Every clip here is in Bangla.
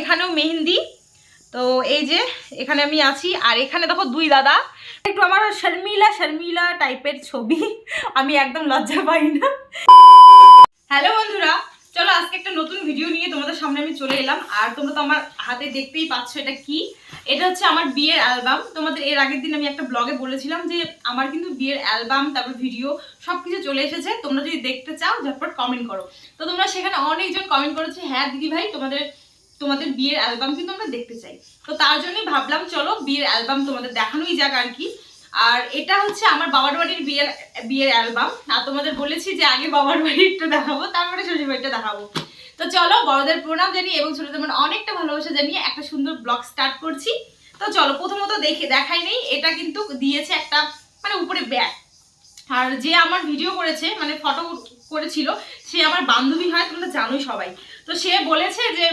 এখানেও মেহেন্দি। তো এই যে এখানে আমি আছি, আর এখানে দেখো দুই দাদা। একটু আমার শর্মিলা শর্মিলা টাইপের ছবি। আমি একদম লজ্জা পাই না। হ্যালো বন্ধুরা, চলো আজকে একটা নতুন ভিডিও নিয়ে তোমাদের সামনে আমি চলে এলাম। আর তোমরা তো আমার হাতে দেখতেই পাচ্ছ এটা কি। এটা হচ্ছে আমার বিয়ের অ্যালবাম। তোমাদের এর আগের দিন আমি একটা ব্লগে বলেছিলাম যে আমার কিন্তু বিয়ের অ্যালবাম, তারপর ভিডিও সব কিছু চলে এসেছে। তোমরা যদি দেখতে চাও, ঝটপট কমেন্ট করো। তো তোমরা সেখানে অনেকজন কমেন্ট করেছে হ্যাঁ দিদি ভাই তোমাদের তোমাদের বিয়ের অ্যালবাম কিন্তু আমরা দেখতে চাই। তো তার জন্যই ভাবলাম, চলো বিয়ের অ্যালবাম তোমাদের দেখানোই যাক আর কি। আর এটা হচ্ছে আমার বাবার বাড়ির বিয়ের বিয়ের অ্যালবাম আর তোমাদের বলেছি যে আগে বাবার বাড়িরটা দেখাবো, তারপরে শ্বশুর বাড়িটা দেখাবো। তো চলো, বড়দের প্রণাম জানিয়ে এবং ছোটদের মনে অনেকটা ভালোবাসা জানিয়ে একটা সুন্দর ব্লগ স্টার্ট করছি। তো চলো, প্রথমত দেখে, দেখাই নেই, এটা কিন্তু দিয়েছে একটা মানে উপরে ব্যাগ। আর যে আমার ভিডিও করেছে মানে ফটো করেছিল, সে আমার বান্ধবী হয়, তোমরা জানোই সবাই। তো সে বলেছে যে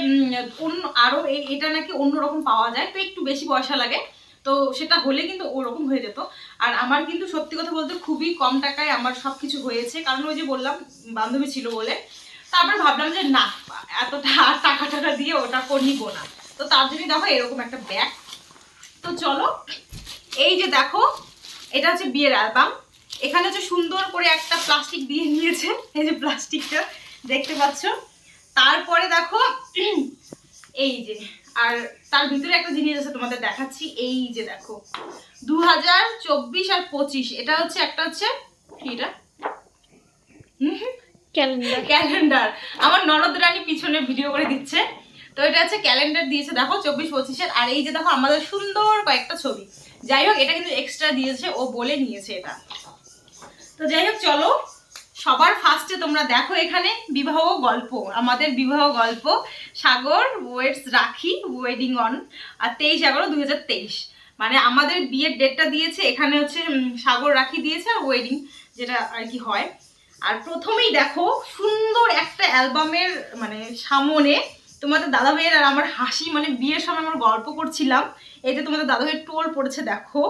অন্য আরও এ- এটা নাকি অন্যরকম পাওয়া যায়, তো একটু বেশি পয়সা লাগে। তো সেটা হলে কিন্তু ওরকম হয়ে যেত। আর আমার কিন্তু সত্যি কথা বলতে খুবই কম টাকায় আমার সব কিছু হয়েছে। কারণ ওই যে বললাম, বান্ধবী ছিল বলে। তারপর ভাবলাম যে, না, এতটা টাকা টাকা দিয়ে ওটা নিবো না। তো তার জন্যই দেখো এরকম একটা ব্যাগ তো চলো, এই যে দেখো, এটা হচ্ছে বিয়ের অ্যালবাম এখানে হচ্ছে সুন্দর করে একটা প্লাস্টিক দিয়ে নিয়েছে এই যে প্লাস্টিকটা দেখতে পাচ্ছ? তারপরে দেখো এই যে আর তার ভিতরে একটা জিনিস আছে তোমাদের দেখাচ্ছি এই যে দেখো দু হাজার চব্বিশ আর পঁচিশ এটা হচ্ছে একটা হচ্ছে এটা? ক্যালেন্ডার ক্যালেন্ডার আমার ননদ রানী পিছনে ভিডিও করে দিচ্ছে। তো এটা হচ্ছে ক্যালেন্ডার দিয়েছে দেখো চব্বিশ পঁচিশের আর এই যে দেখো আমাদের সুন্দর কয়েকটা ছবি। যাই হোক এটা কিন্তু এক্সট্রা দিয়েছে ও বলে নিয়েছে এটা। তো যাই হোক, চলো। সবার ফার্স্টে তোমরা দেখো এখানে বিবাহ গল্প। আমাদের বিবাহ গল্প, Sagar weds Rakhi wedding on আর তেইশ এগারো দু মানে আমাদের বিয়ের ডেটটা দিয়েছে, এখানে হচ্ছে সাগর, রাখি দিয়েছে আর ওয়েডিং যেটা আর কি হয়। আর প্রথমেই দেখো, সুন্দর একটা অ্যালবামের মানে সামনে তোমাদের দাদা ভাইয়ের আর আমার হাসি মানে বিয়ের সময় আমরা গল্প করছিলাম। এতে তোমাদের দাদা ভাইয়ের টোল পড়েছে, দেখো।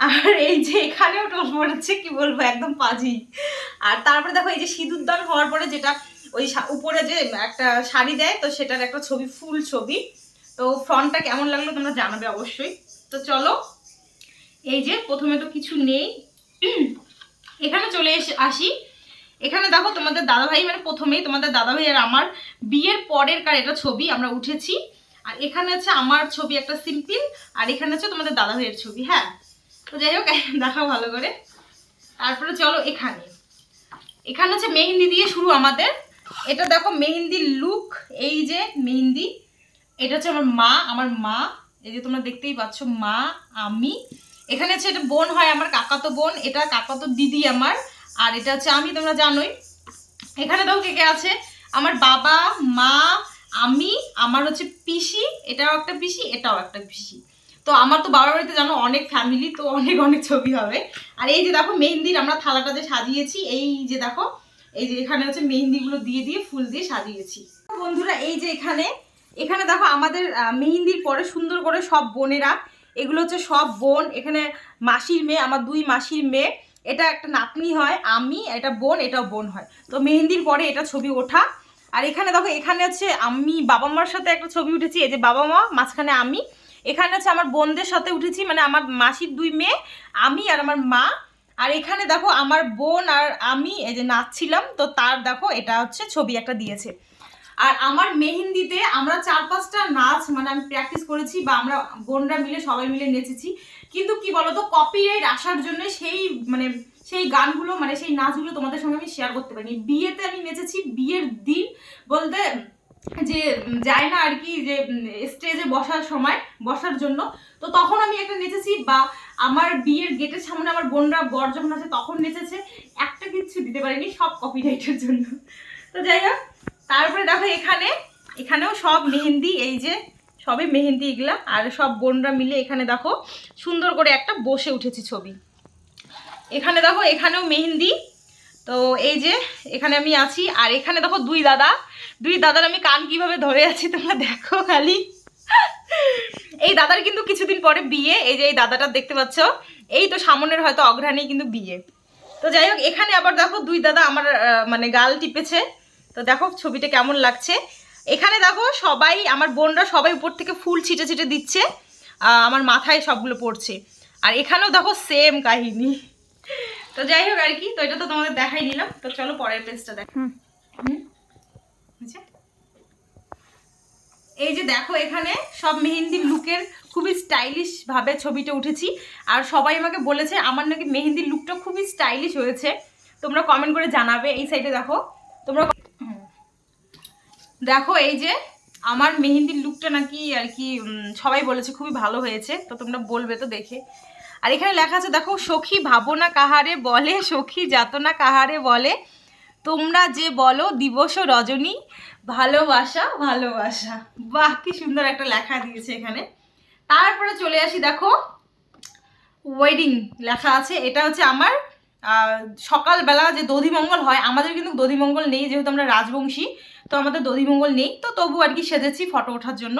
আর এই যে এখানেও টোল পড়েছে, কি বলব, একদম পাজি। আর তারপরে দেখো এই যে সিঁদুর দান হওয়ার পরে যেটা ওই উপরে যে একটা শাড়ি দেয়, তো সেটার একটা ছবি, ফুল ছবি। তো ফ্রন্টটা কেমন লাগল তোমরা জানাবে অবশ্যই। তো চলো, এই যে প্রথমে তো কিছু নেই। এখানে চলে এসে আসি। এখানে দেখো তোমাদের দাদাভাই মানে প্রথমেই তোমাদের দাদাভাই আর আমার বিয়ের পরের কার এটা ছবি আমরা উঠেছি। আর এখানে হচ্ছে আমার ছবি একটা সিম্পল, আর এখানে হচ্ছে তোমাদের দাদাভাইয়ের ছবি হ্যাঁ। তো যাই হোক, দেখাও ভালো করে। তারপরে চলো এখানে। এখানে হচ্ছে মেহেন্দি দিয়ে শুরু আমাদের। এটা দেখো মেহেন্দির লুক এই যে মেহেন্দি। এটা হচ্ছে আমার মা আমার মা। এই যে তোমরা দেখতেই পাচ্ছ, মা, আমি। এখানে হচ্ছে এটা বোন হয় আমার কাকাতো বোন, এটা কাকাতো দিদি আমার, আর এটা হচ্ছে আমি, তোমরা জানোই। এখানে দেখো কে কে আছে? আমার বাবা, মা, আমি, আমার হচ্ছে পিসি, এটাও একটা পিসি, এটাও একটা পিসি। তো আমার তো বাবার বাড়িতে জানো অনেক ফ্যামিলি তো অনেক অনেক ছবি হবে। আর এই যে দেখো মেহেন্দির আমরা থালাটা যে সাজিয়েছি, এই যে দেখো, এই যে এখানে হচ্ছে মেহেন্দিগুলো দিয়ে দিয়ে ফুল দিয়ে সাজিয়েছি। বন্ধুরা, এই যে এখানে এখানে দেখো আমাদের মেহেন্দির পরে সুন্দর করে সব বোনেরা, এগুলো হচ্ছে সব বোন, এখানে মাসির মেয়ে, আমার দুই মাসির মেয়ে, এটা একটা নাতনি হয়, আমি, এটা বোন, এটাও বোন হয়। তো মেহেন্দির পরে এটা ছবি ওঠা। আর এখানে দেখো, এখানে হচ্ছে আমি, বাবা মার সাথে একটা ছবি উঠেছি, এই যে বাবা মা, মাঝখানে আমি। এখানে হচ্ছে আমার বোনদের সাথে উঠেছি মানে আমার মাসির দুই মেয়ে, আমি আর আমার মা। আর এখানে দেখো আমার বোন আর আমি, এই যে নাচছিলাম, তো তার দেখো এটা হচ্ছে ছবি একটা দিয়েছে। আর আমার মেহেন্দিতে আমরা চার পাঁচটা নাচ মানে আমি প্র্যাকটিস করেছি বা আমরা বোনরা মিলে, সবাই মিলে নেচেছি। কিন্তু কি বলতো কপিরাইট আসার জন্য সেই মানে সেই গানগুলো মানে সেই নাচগুলো তোমাদের সঙ্গে আমি শেয়ার করতে পারিনি। বিয়েতে আমি নেচেছি বিয়ের দিন বলতে যে যায় না আর কি, যে স্টেজে বসার সময়, বসার জন্য। তো তখন আমি একটা নেচেছি বা আমার বিয়ের গেটের সামনে আমার বোনরা বর যখন আছে তখন নেচেছে। একটা কিচ্ছু দিতে পারিনি, সব কপিরাইটের জন্য। তো যাই হোক, তারপরে দেখো এখানে, এখানেও সব মেহেন্দি, এই যে সবই মেহেন্দি এগুলা, আর সব বোনরা মিলে এখানে দেখো সুন্দর করে একটা বসে উঠেছি ছবি। এখানে দেখো, এখানেও মেহেন্দি তো এই যে, এখানে আমি আছি, আর এখানে দেখো দুই দাদা। দুই দাদার আমি কান কীভাবে ধরে আছি তোমরা দেখো খালি। এই দাদার কিন্তু কিছুদিন পরে বিয়ে, এই যে এই দাদাটা দেখতে পাচ্ছ। এই তো সামনের হয়তো অঘ্রাণী কিন্তু বিয়ে। তো যাই হোক, এখানে আবার দেখো দুই দাদা আমার মানে গাল টিপেছে। তো দেখো ছবিটা কেমন লাগছে। এখানে দেখো সবাই, আমার বোনরা সবাই উপর থেকে ফুল ছিটে ছিটে দিচ্ছে। আমার মাথায় সবগুলো পড়ছে। আর এখানেও দেখো সেম কাহিনী। তো যাই হোক আর কি তো এটা তো তোমাদের দেখাই নিলাম তো চলো পরের পেজটা দেখ। এই যে দেখো এখানে সব মেহেন্দির লুকের খুবই স্টাইলিশ ভাবে ছবিটা উঠেছি। আর সবাই আমাকে বলেছে আমার নাকি মেহেন্দির লুকটা খুবই স্টাইলিশ হয়েছে। তোমরা কমেন্ট করে জানাবে এই সাইডে দেখো। তোমরা। দেখো এই যে আমার মেহেন্দির লুকটা নাকি আর কি সবাই বলেছে খুবই ভালো হয়েছে। তো তোমরা বলবে তো দেখে। আর এখানে লেখা আছে, দেখো, সখী ভাবনা কাহারে বলে, সখী যাতনা কাহারে বলে। তোমরা যে বলো, দিবস রজনী, ভালোবাসা ভালোবাসা। বাহ, কি সুন্দর একটা লেখা দিয়েছে এখানে। তারপরে চলে আসি, দেখো ওয়েডিং লেখা আছে। এটা হচ্ছে আমার সকালবেলা যে দধিমঙ্গল হয়, আমাদের কিন্তু দধিমঙ্গল নেই, যেহেতু আমরা রাজবংশী, তো আমাদের দধিমঙ্গল নেই, তো তবু আর কি সেজেছি ফটো ওঠার জন্য।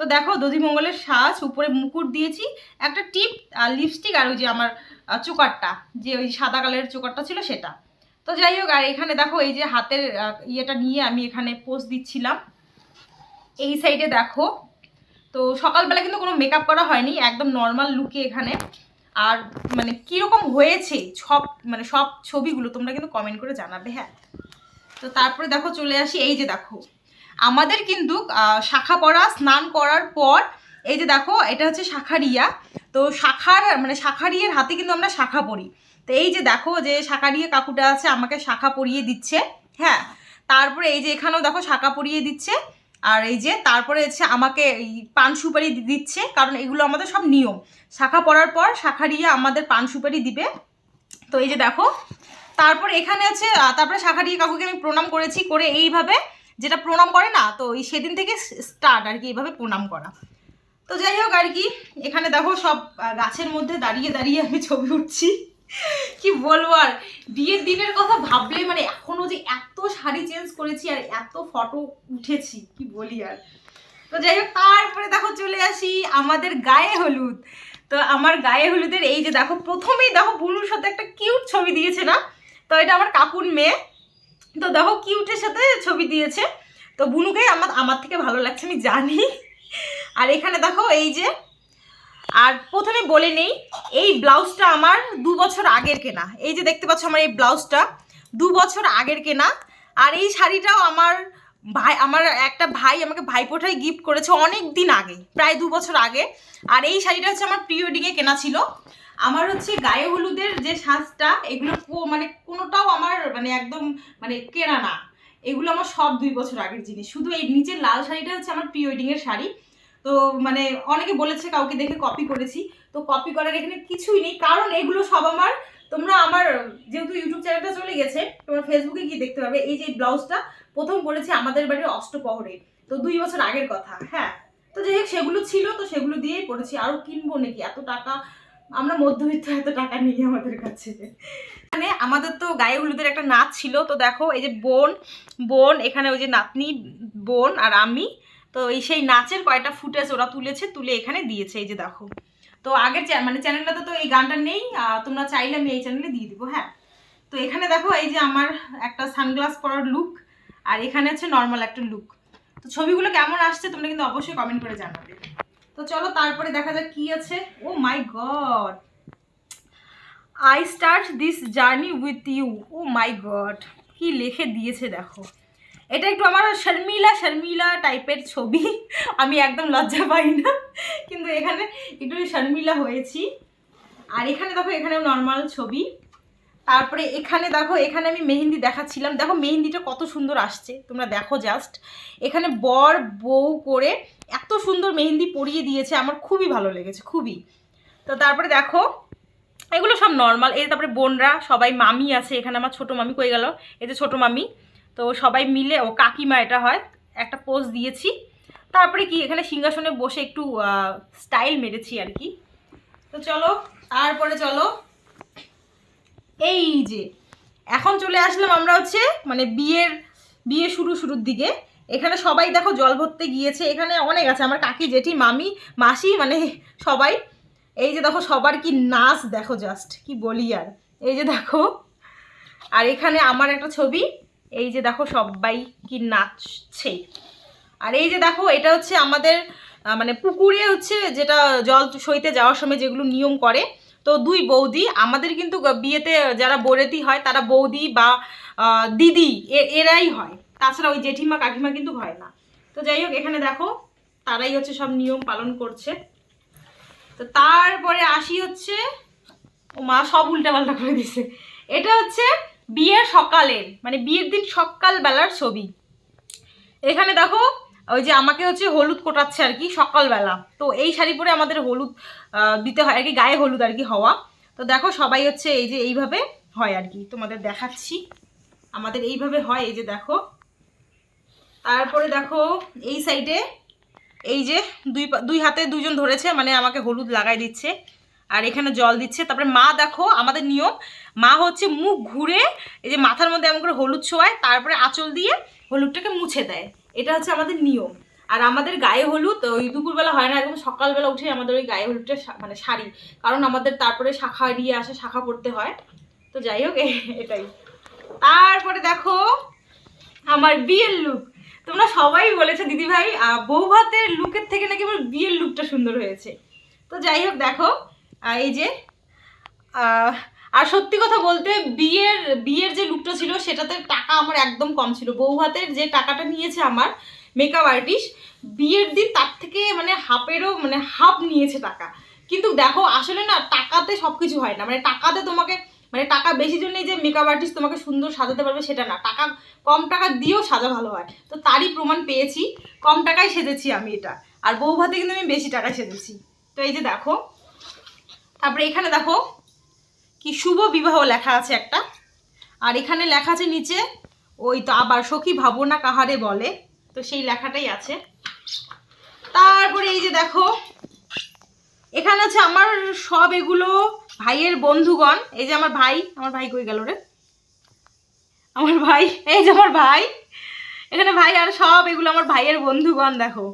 তো দেখো দধিমঙ্গলের সাজ উপরে মুকুট দিয়েছি, একটা টিপ আর লিপস্টিক আর ওই যে আমার চোকারটা, যে ওই সাদা কালারের চোকারটা ছিল সেটা। তো যাই হোক, আর এখানে দেখো এই যে হাতের ইয়েটা নিয়ে আমি এখানে পোজ দিচ্ছিলাম। এই সাইডে দেখো, তো সকালবেলা কিন্তু কোনো মেকআপ করা হয়নি, একদম নর্মাল লুকে এখানে। আর মানে কীরকম হয়েছে সব মানে সব ছবিগুলো তোমরা কিন্তু কমেন্ট করে জানাবে হ্যাঁ। তো তারপরে দেখো চলে আসি, এই যে দেখো। আমাদের কিন্তু শাখা পড়া স্নান করার পর এই যে দেখো এটা হচ্ছে শাখারিয়া তো শাখার মানে শাখারিয়ার হাতে কিন্তু আমরা শাখা পড়ি তো এই যে দেখো যে শাখারিয়া কাকুটা আছে আমাকে শাখা পরিয়ে দিচ্ছে হ্যাঁ? তারপরে এই যে এখানেও দেখো শাখা পরিয়ে দিচ্ছে আর এই যে তারপরে হচ্ছে আমাকে এই পান সুপারি দিচ্ছে কারণ এগুলো আমাদের সব নিয়ম। শাখা পড়ার পর শাখারিয়া আমাদের পান সুপারি দিবে। তো এই যে দেখো তারপর এখানে আহ, তারপরে শাখারিয়া কাকুকে আমি প্রণাম করেছি করে এইভাবে যেটা প্রণাম করে না, তো এই সেদিন থেকে স্টার্ট আর কি এইভাবে প্রণাম করা। তো যাই হোক আর কি, এখানে দেখো সব গাছের মধ্যে দাঁড়িয়ে দাঁড়িয়ে আমি ছবি উঠছি। কি বলব আর, বিয়ের দিনের কথা ভাবলে মানে এখনও যে এত শাড়ি চেঞ্জ করেছি আর এত ফটো উঠেছি, কি বলি আর। তো যাই হোক, তারপরে দেখো চলে আসি আমাদের গায়ে হলুদ। তো আমার গায়ে হলুদের এই যে দেখো, প্রথমেই দেখো বুলুর সাথে একটা কিউট ছবি দিয়েছে না? তো এটা আমার কাকুর মেয়ে। তো দেখো কিউটের সাথে ছবি দিয়েছে। তো বুনুকে আমার আমার থেকে ভালো লাগছে, আমি জানি। আর এখানে দেখো এই যে, আর প্রথমে বলে নেই, এই ব্লাউজটা আমার দু বছর আগের কেনা। এই যে দেখতে পাচ্ছ আমার এই ব্লাউজটা, দু বছর আগের কেনা। আর এই শাড়িটাও আমার ভাই, আমার একটা ভাই আমাকে ভাইপোঠায় গিফট করেছে অনেক দিন আগে, প্রায় দু বছর আগে। আর এই শাড়িটা হচ্ছে আমার প্রি ওয়েডিংয়ে কেনা ছিল। আমার হচ্ছে গায়ে হলুদের যে সাজটা, এগুলো মানে কোনোটাও আমার মানে একদম মানে কেনা না। এগুলো আমার সব দুই বছর আগের জিনিস। শুধু এই নিচের লাল শাড়িটা হচ্ছে আমার প্রি ওয়েডিংয়ের শাড়ি। তো মানে অনেকে বলেছে, কাউকে দেখে কপি করেছি। তো কপি করার এখানে কিছুই নেই, কারণ এগুলো সব আমার, তোমরা আমার, যেহেতু ইউটিউব চ্যানেলটা চলে গেছে, তোমরা ফেসবুকে গিয়ে দেখতে পাবে। এই যে ব্লাউজটা প্রথম পড়েছে আমাদের বাড়ির অষ্টপহরে। তো দুই বছর আগের কথা হ্যাঁ? তো যাই হোক, সেগুলো ছিল, তো সেগুলো দিয়েই পড়েছি। আরও কিনবো নাকি? এত টাকা, আমরা মধ্যবিত্ত, এত টাকা নেই আমাদের কাছে। মানে আমাদের তো গায়ে হলুদের একটা নাচ ছিল, তো দেখো, এই যে বোন বোন, এখানে ওই যে নাতনি, বোন আর আমি, তো এই সেই নাচের কয়টা ফুটেজ ওরা তুলেছে, তুলে এখানে দিয়েছে, এই যে দেখো। তো আগের মানে চ্যানেলটাতে তো এই গানটা নেই তোমরা চাইলে আমি এই চ্যানেলে দিয়ে দিব হ্যাঁ? তো এখানে দেখো, এই যে আমার একটা সানগ্লাস পরার লুক আর এখানে আছে নর্মাল একটা লুক তো ছবিগুলো কেমন আসছে তোমরা কিন্তু অবশ্যই কমেন্ট করে জানাবে। তো চলো তারপরে দেখা যাক কি আছে। ও my God I start this journey with you oh my God কি লিখে দিয়েছে দেখো। এটা একটু আমার শর্মিলা শর্মিলা টাইপের ছবি। আমি একদম লজ্জা পাই না। কিন্তু এখানে একটু শর্মিলা হয়েছি। আর এখানে দেখো, এখানেও নর্মাল ছবি। তারপরে এখানে দেখো, এখানে আমি মেহেন্দি দেখাচ্ছিলাম। দেখো মেহেন্দিটা কত সুন্দর আসছে। তোমরা দেখো জাস্ট এখানে বর বউ করে এত সুন্দর মেহেন্দি পরিয়ে দিয়েছে। আমার খুবই ভালো লেগেছে, খুবই। তো তারপরে দেখো, এগুলো সব নর্মাল এই তারপরে বোনরা, সবাই মামি আছে। এখানে আমার ছোট মামি কই গেল? এই যে ছোট মামি। তো সবাই মিলে, ও কাকিমা এটা হয়, একটা পোজ দিয়েছি। তারপরে কি, এখানে সিংহাসনে বসে একটু স্টাইল মেরেছি আর কি। তো চলো, তারপরে চলো। এই যে, এখন চলে আসলাম আমরা হচ্ছে মানে বিয়ের, বিয়ে শুরু শুরুর দিকে। এখানে সবাই দেখো জল ভরতে গিয়েছে, এখানে অনেক আছে, আমার কাকি জেঠি, মামি, মাসি মানে সবাই। এই যে দেখো সবার কি নাচ, দেখো জাস্ট কি বলি আর। এই যে দেখো, আর এখানে আমার একটা ছবি, এই যে দেখো সবাই কি নাচছে। আর এই যে দেখো, এটা হচ্ছে আমাদের মানে পুকুরে হচ্ছে যেটা জল সইতে যাওয়ার সময় যেগুলো নিয়ম করে তো দুই বৌদি, আমাদের কিন্তু বিয়েতে যারা বরেতি হয়, তারা বৌদি বা দিদি এরাই হয়। তাছাড়া ওই জেঠিমা, কাকিমা কিন্তু হয় না। তো যাই হোক, এখানে দেখো, তারাই হচ্ছে সব নিয়ম পালন করছে। তো তারপরে আসি হচ্ছে, ও মা সব উল্টাপাল্টা করে দিছে। এটা হচ্ছে বিয়ের সকালের মানে বিয়ের দিন সকালবেলার ছবি। এখানে দেখো ওই যে আমাকে হচ্ছে হলুদ কোটাচ্ছে আর কি সকালবেলা। তো এই শাড়ি পরে আমাদের হলুদ দিতে হয় আর কি, গায়ে হলুদ আর কি হওয়া। তো দেখো সবাই হচ্ছে এই যে এইভাবে হয় আর কি। তোমাদের দেখাচ্ছি। আমাদের এইভাবে হয়, এই যে দেখো। তারপরে দেখো এই সাইডে এই যে দুই দুই হাতে দুজন ধরেছে মানে আমাকে হলুদ লাগাই দিচ্ছে আর এখানে জল দিচ্ছে। তারপরে মা দেখো আমাদের নিয়ম, মা হচ্ছে মুখ ঘুরে এই যে মাথার মধ্যে এমন করে হলুদ ছোঁয়ায়, তারপরে আঁচল দিয়ে হলুদটাকে মুছে দেয়। এটা হচ্ছে আমাদের নিয়ম। আর আমাদের গায়ে হলুদ, ওই দুপুরবেলা হয় না, একদম সকালবেলা উঠে আমাদের ওই গায়ে হলুদটা মানে শাড়ি। কারণ আমাদের তারপরে শাখা দিয়ে আসে, শাখা পড়তে হয়। তো যাই হোক, এটাই। তারপরে দেখো, আমার বিয়ের লুক তোমরা সবাই বলেছ দিদি ভাই বউ ভাতের লুকের থেকে নাকি আমার বিয়ের লুকটা সুন্দর হয়েছে। তো যাই হোক, দেখো এই যে আর সত্যি কথা বলতে বিয়ের বিয়ের যে লুকটা ছিল, সেটাতে টাকা আমার একদম কম ছিল। বউ ভাতের যে টাকাটা নিয়েছে আমার মেকআপ আর্টিস্ট বিয়ের দিন তার থেকে মানে হাফেরও মানে হাফ নিয়েছে টাকা। কিন্তু দেখো, আসলে না, টাকাতে সব কিছু হয় না। মানে টাকাতে তোমাকে মানে টাকা বেশি জন্যই যে মেকআপ আর্টিস্ট তোমাকে সুন্দর সাজাতে পারবে, সেটা না। টাকা, কম টাকা দিয়েও সাজা ভালো হয়। তো তারই প্রমাণ পেয়েছি, কম টাকায় সেজেছি আমি এটা। আর বউ ভাতে কিন্তু আমি বেশি টাকায় সেজেছি। তো এই যে দেখো, তারপরে এখানে দেখো কি শুভ বিবাহ লেখা আছে একটা। আর এখানে লেখা আছে নিচে, ওই তো আবার সখী ভাবনা কাহারে বলে, তো সেই লেখাটাই আছে। তারপরে এই যে দেখো, এখানে আছে আমার সব এগুলো ভাইয়ের বন্ধুগণ, এই যে আমার ভাই আমার ভাই কই গেল রে? আমার ভাই, এই যে আমার ভাই, এখানে ভাই আর সব এগুলো আমার ভাইয়ের বন্ধুগণ দেখো।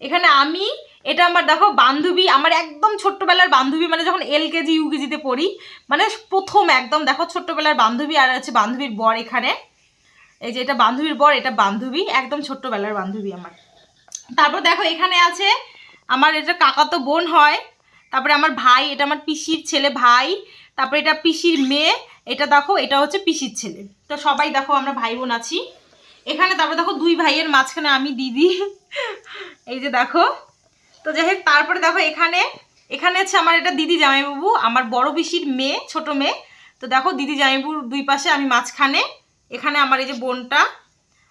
এখানে আমি এটা আমার দেখো বান্ধবী, আমার একদম ছোট্টবেলার বান্ধবী মানে যখন এল কেজি ইউকেজিতে পড়ি মানে প্রথম একদম দেখো ছোট্টবেলার বান্ধবী, আর হচ্ছে বান্ধবীর বর এখানে। এই যে এটা বান্ধবীর বর, এটা বান্ধবী, একদম ছোট্টবেলার বান্ধবী আমার। তারপর দেখো এখানে আছে আমার এটা কাকাতো বোন হয়, তারপরে আমার ভাই, এটা আমার পিসির ছেলে ভাই, তারপরে এটা পিসির মেয়ে, এটা দেখো, এটা হচ্ছে পিসির ছেলে। তো সবাই দেখো আমরা ভাই বোন আছি। এখানে তারপরে দেখো দুই ভাইয়ের মাঝখানে আমি দিদি। এই যে দেখো তো যাই হোক তারপরে দেখো এখানে এখানে হচ্ছে আমার এটা দিদি জামাইবাবু, আমার বড় পিসির মেয়ে, ছোট মেয়ে। তো দেখো দিদি জামাইবাবুর দুই পাশে আমি মাঝখানে, এখানে আমার এই যে বোনটা।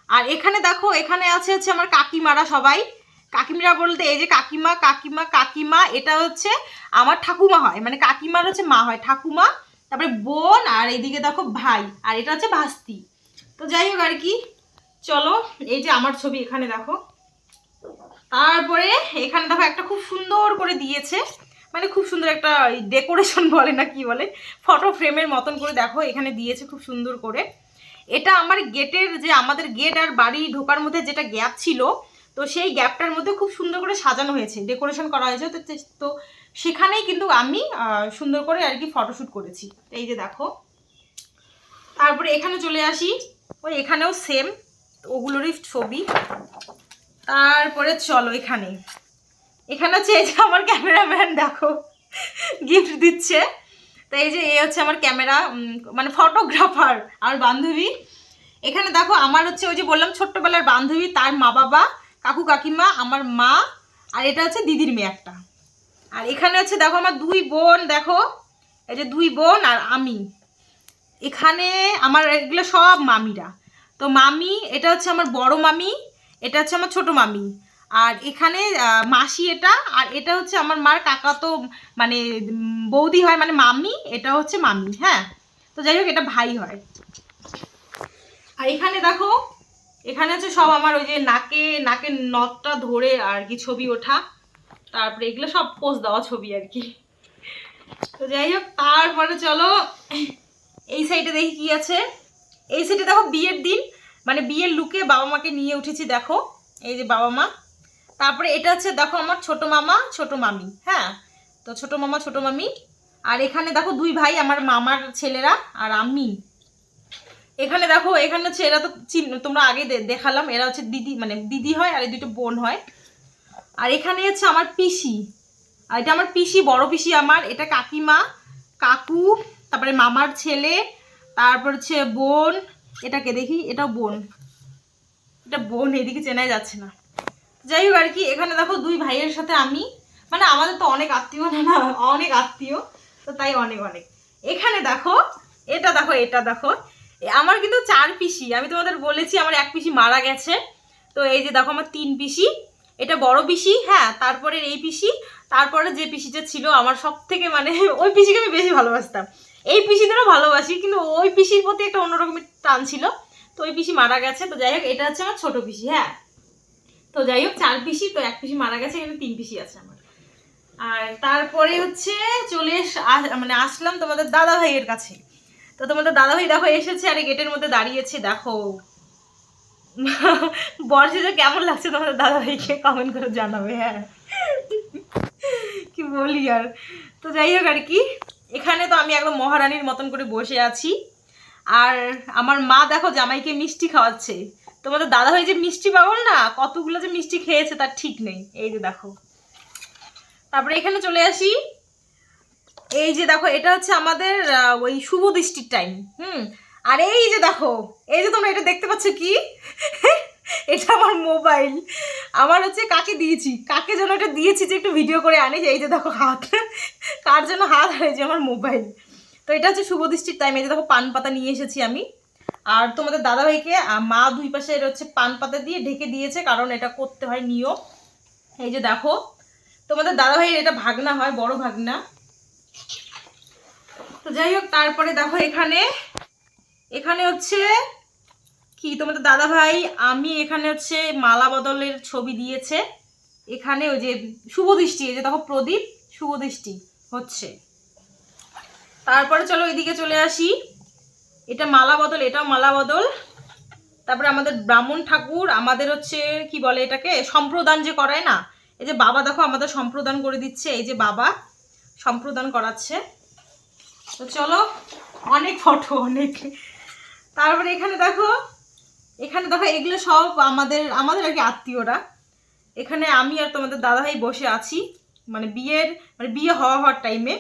আর এখানে দেখো, এখানে আছে হচ্ছে আমার কাকিমারা সবাই। কাকিমারা বলতে এই যে কাকিমা কাকিমা কাকিমা, এটা হচ্ছে আমার ঠাকুমা হয়। মানে কাকিমার হচ্ছে মা হয়, ঠাকুমা, তারপরে বোন, আর এইদিকে দেখো ভাই, আর এটা হচ্ছে ভাস্তি। তো যাই হোক আর কি, চলো, এই যে আমার ছবি এখানে দেখো। তারপরে এখানে দেখো একটা খুব সুন্দর করে দিয়েছে মানে খুব সুন্দর একটা ডেকোরেশন বলে না কি বলে ফটো ফ্রেমের মতন করে দেখো, এখানে দিয়েছে খুব সুন্দর করে। এটা আমার গেটের যে, আমাদের গেট আর বাড়ি ঢোকার মধ্যে যেটা গ্যাপ ছিল, তো সেই গ্যাপটার মধ্যে খুব সুন্দর করে সাজানো হয়েছে ডেকোরেশন করা হয়েছে, তো তো সেখানেই কিন্তু আমি সুন্দর করে আর কি ফটোশ্যুট করেছি। এই যে দেখো, তারপরে এখানে চলে আসি, ওই এখানেও সেম ওগুলোরই ছবি। তারপরে চলো এখানে এখানে হচ্ছে এই যে আমার ক্যামেরাম্যান, দেখো গিফট দিচ্ছে। তো এই যে এ হচ্ছে আমার ক্যামেরা মানে ফটোগ্রাফার আমার বান্ধবী। এখানে দেখো, আমার হচ্ছে ওই যে বললাম, ছোট্টবেলার বান্ধবী, তার মা বাবা কাকু, কাকিমা, আমার মা, আর এটা হচ্ছে দিদির মেয়ে একটা। আর এখানে হচ্ছে দেখো, আমার দুই বোন, দেখো, এই যে দুই বোন আর আমি। এখানে আমার এগুলো সব মামিরা। তো মামি, এটা হচ্ছে আমার বড় মামি এটা হচ্ছে আমার ছোট মামি। আর এখানে মাসি এটা, আর এটা হচ্ছে আমার মার কাকা তো মানে বৌদি হয় মানে মামি, এটা হচ্ছে মামি হ্যাঁ? তো যাই হোক, এটা ভাই হয়। আর এখানে দেখো, এখানে হচ্ছে সব আমার ওই যে নাকে, নাকের নথটা ধরে আর কি ছবি ওঠা। তারপরে এগুলো সব পোজ দেওয়া ছবি আর কি। তো যাই হোক, তারপরে চলো, এই সাইডে দেখি কি আছে। এই সাইডে দেখো বিয়ের দিন। মানে বিয়ের লুকে বাবা মাকে নিয়ে উঠেছি, দেখো। এই যে বাবা মা তারপরে এটা হচ্ছে, দেখো আমার ছোট মামা, ছোট মামি হ্যাঁ? তো ছোট মামা, ছোট মামি। আর এখানে দেখো দুই ভাই, আমার মামার ছেলেরা আর আমি। এখানে দেখো, এখানে হচ্ছে এরা তো তোমরা আগে দেখালাম, এরা হচ্ছে দিদি মানে দিদি হয় আর এই দুটো বোন হয়। আর এখানে হচ্ছে আমার পিসি। আর এটা আমার পিসি, বড় পিসি আমার, এটা কাকিমা, কাকু, তারপরে মামার ছেলে, তারপর হচ্ছে বোন এটাকে দেখি এটা বোন। এটা বোন, এদিকে চেনাই যাচ্ছে না। যাই হোক আর কি, এখানে দেখো দুই ভাইয়ের সাথে আমি মানে আমাদের তো অনেক আত্মীয় না না, অনেক আত্মীয়, তো তাই অনেক অনেক। এখানে দেখো, এটা দেখো এটা দেখো আমার কিন্তু চার পিসি, আমি তোমাদের বলেছি আমার এক পিসি মারা গেছে। তো এই যে দেখো আমার তিন পিসি, এটা বড় পিসি হ্যাঁ তারপরে এই পিসি, তারপরে যে পিসিটা ছিল আমার সব থেকে মানে ওই পিসিকে আমি বেশি ভালোবাসতাম। এই পিসিদেরও ভালোবাসি, কিন্তু ওই পিসির প্রতি একটা অন্যরকমের টান ছিল। তো ওই পিসি মারা গেছে। তো যাই হোক, এটা হচ্ছে আমার ছোট পিসি হ্যাঁ? তো যাই হোক, চার পিসি, তো এক পিসি মারা গেছে, এখানে তিন পিসি আছে আমার। আর তারপরে হচ্ছে চলে মানে আসলাম তোমাদের দাদা ভাইয়ের কাছে। তো তোমাদের দাদা ভাই দেখো এসেছে আর গেটের মধ্যে দাঁড়িয়েছে, দেখো। বর্ষে যে কেমন লাগছে তোমাদের দাদা ভাইকে কমেন্ট করে জানাবে হ্যাঁ। কি বলি আর। তো যাই হোক আর কি। এখানে তো আমি একদম মহারানীর মতন করে বসে আছি। আর আমার মা দেখো জামাইকে মিষ্টি খাওয়াচ্ছে। তোমাদের দাদা ভাই যে মিষ্টি পাগল না, কতগুলো যে মিষ্টি খেয়েছে তার ঠিক নেই। এই যে দেখো। তারপরে এখানে চলে আসি। এই যে দেখো, এটা হচ্ছে আমাদের ওই শুভ দৃষ্টির টাইম হুম? আর এই যে দেখো, এই যে তোমরা এটা দেখতে পাচ্ছ কি? এটা আমার মোবাইল। আমার হচ্ছে কাকে দিয়েছি? কাকে যেন এটা দিয়েছি যে একটু ভিডিও করে আনি এই যে দেখো হাত। কার জন্য হাত হয়েছে আমার মোবাইল। তো এটা হচ্ছে শুভ দৃষ্টির টাইম এই যে দেখো পান পাতা নিয়ে এসেছি আমি। আর তোমাদের দাদাভাইকে মা দুই পাশে এটা হচ্ছে পান পাতা দিয়ে ঢেকে দিয়েছে, কারণ এটা করতে হয় নিয়ম। এই যে দেখো, তোমাদের দাদাভাইয়ের এটা ভাগনা হয়, বড় ভাগনা। তো যাই হোক, তারপরে দেখো এখানে এখানে হচ্ছে কি তোমাদের দাদা ভাই আমি এখানে হচ্ছে মালা বদলের ছবি দিয়েছে। এখানে ওই যে শুভ দৃষ্টি এই যে দেখো প্রদীপ শুভ দৃষ্টি হচ্ছে। তারপরে চলো এদিকে চলে আসি। এটা মালা বদল, এটাও মালা বদল। তারপরে আমাদের ব্রাহ্মণ ঠাকুর, আমাদের হচ্ছে, কি বলে এটাকে, সম্প্রদান যে করায় না, এই যে বাবা দেখো আমাদের সম্প্রদান করে দিচ্ছে, এই যে বাবা সম্প্রদান করাচ্ছে। তো চলো, অনেক ফটো অনেক। তারপরে এখানে দেখো এখানে দেখো, এগুলো সব আমাদের আমাদের আর কি আত্মীয়রা। এখানে আমি আর তোমাদের দাদাভাই বসে আছি মানে বিয়ের মানে বিয়ে হওয়া হওয়ার টাইমে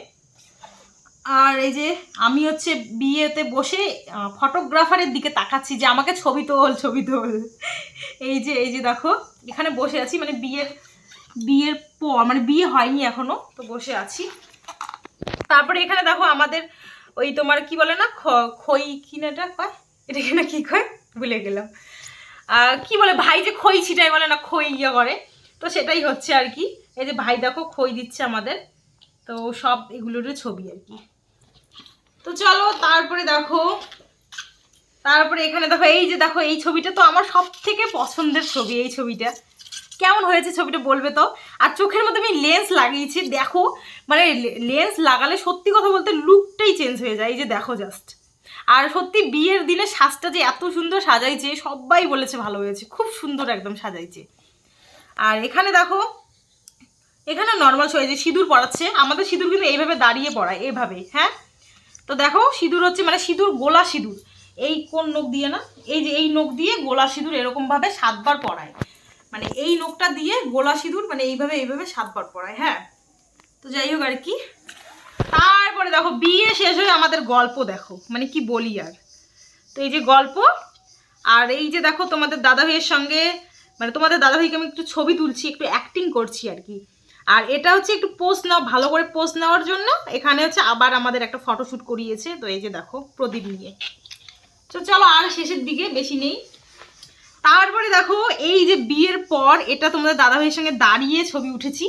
আর এই যে আমি হচ্ছে বিয়েতে বসে ফটোগ্রাফারের দিকে তাকাচ্ছি, যে আমাকে ছবি তোল ছবি তোল। এই যে এই যে দেখো, এখানে বসে আছি মানে বিয়ের বিয়ের পর মানে বিয়ে হয়নি এখনও, তো বসে আছি। তারপরে এখানে দেখো আমাদের ওই তোমার কি বলে না খই কিনাটা কয়? এটা এখানে কি কয়? ভুলে গেলাম। কি বলে, ভাই যে খই ছিটাই বলে না, খই ইয়ে করে। তো সেটাই হচ্ছে আর কি। এই যে ভাই দেখো, খই দিচ্ছে আমাদের। তো সব এগুলোরও ছবি আর কি। তো চলো, তারপরে দেখো, তারপরে এখানে দেখো, এই যে দেখো, এই ছবিটা তো আমার সব থেকে পছন্দের ছবি, এই ছবিটা। কেমন হয়েছে ছবিটা বলবে তো? আর চোখের মধ্যে আমি লেন্স লাগিয়েছি, দেখো। মানে লেন্স লাগালে সত্যি কথা বলতে লুকটাই চেঞ্জ হয়ে যায়। এই যে দেখো জাস্ট আর সত্যি বিয়ের দিনে সাজটা যে এত সুন্দর সাজাইছে, সবাই বলেছে ভালো হয়েছে, খুব সুন্দর একদম সাজাইছে। আর এখানে দেখো, এখানে নর্মাল ছবি যে সিঁদুর পড়াচ্ছে আমাদের সিঁদুর কিন্তু এইভাবে দাঁড়িয়ে পড়ায় এইভাবে হ্যাঁ? তো দেখো, সিঁদুর হচ্ছে মানে সিঁদুর, গোলা সিঁদুর। এই কোন নখ দিয়ে না? এই যে এই নখ দিয়ে গোলা সিঁদুর এরকমভাবে সাতবার পড়ায় মানে এই নখটা দিয়ে গোলা সিঁদুর মানে এইভাবে এইভাবে সাতবার পড়ায় হ্যাঁ? তো যাই হোক আর কি। তারপরে দেখো, বিয়ে শেষ হয়ে আমাদের গল্প দেখো মানে কি বলি আর। তো এই যে গল্প, আর এই যে দেখো তোমাদের দাদা ভাইয়ের সঙ্গে মানে তোমাদের দাদা ভাইকে আমি একটু ছবি তুলছি, একটু অ্যাক্টিং করছি আর কি। আর এটা হচ্ছে একটু পোস্ট নাও, ভালো করে পোস্ট নেওয়ার জন্য। এখানে হচ্ছে আবার আমাদের একটা ফটোশ্যুট করিয়েছে। তো এই যে দেখো, প্রদীপ নিয়ে। তো চলো আর শেষের দিকে, বেশি নেই। তারপরে দেখো, এই যে বিয়ের পর এটা তোমাদের দাদা ভাইয়ের সঙ্গে দাঁড়িয়ে ছবি উঠেছি।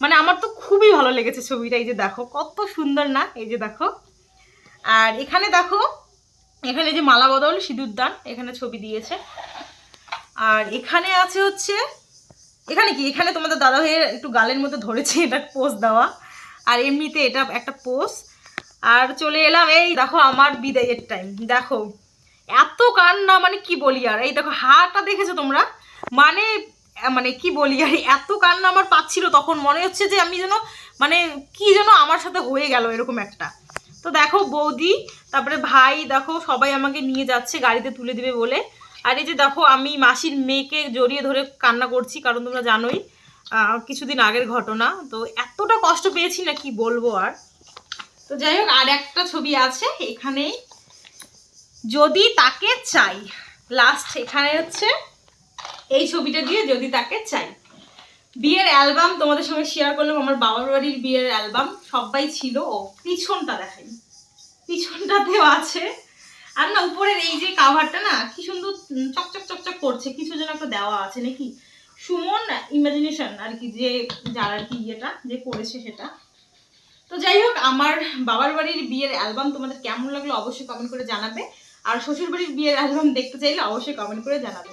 মানে আমার তো খুবই ভালো লেগেছে ছবিটা, এই যে দেখো, কত সুন্দর না? এই যে দেখো। আর এখানে দেখো, এখানে যে মালা বদল, সিঁদুর দান, এখানে ছবি দিয়েছে। আর এখানে আছে হচ্ছে, এখানে কি? এখানে তোমাদের দাদা ভাইয়ের একটু গালের মধ্যে ধরেছে এটা পোজ দেওয়া। আর এমনিতে এটা একটা পোজ। আর চলে এলাম, এই দেখো আমার বিদায়ের টাইম দেখো, এত কান্না মানে কি বলি আর? এই দেখো হাটা দেখেছ তোমরা? মানে মানে কি বলি, আর এত কান্না আমার পাচ্ছিল তখন। মনে হচ্ছে যে আমি যেন মানে কি যেন আমার সাথে হয়ে গেল এরকম একটা। তো দেখো বৌদি, তারপরে ভাই, দেখো সবাই আমাকে নিয়ে যাচ্ছে, গাড়িতে তুলে দিবে বলে। আর এই যে দেখো আমি মাসির মেয়েকে জড়িয়ে ধরে কান্না করছি, কারণ তোমরা জানোই কিছুদিন আগের ঘটনা। তো এতটা কষ্ট পেয়েছি না কি বলব আর। তো যাই হোক, আর একটা ছবি আছে এখানেই। যদি তাকে চাই লাস্ট এখানে হচ্ছে এই ছবিটা দিয়ে যদি তাকে চাই। বিয়ের অ্যালবাম তোমাদের সঙ্গে শেয়ার করলাম, আমার বাবার বাড়ির বিয়ের অ্যালবাম, সবাই ছিল, ও পিছনটা দেখাই পিছনটাতেও আছে। আর না, উপরের এই যে কাভারটা না, কি সুন্দর চকচক চকচক করছে, কিছু যেন একটা দেওয়া আছে নাকি? সুমন ইমাজিনেশন আর কি, যে, যার আর কি ইয়েটা, যে করেছে সেটা। তো যাই হোক, আমার বাবার বাড়ির বিয়ের অ্যালবাম তোমাদের কেমন লাগল অবশ্যই কমেন্ট করে জানাবে। আর শ্বশুর বাড়ির বিয়ের অ্যালবাম দেখতে চাইলে অবশ্যই কমেন্ট করে জানাবে।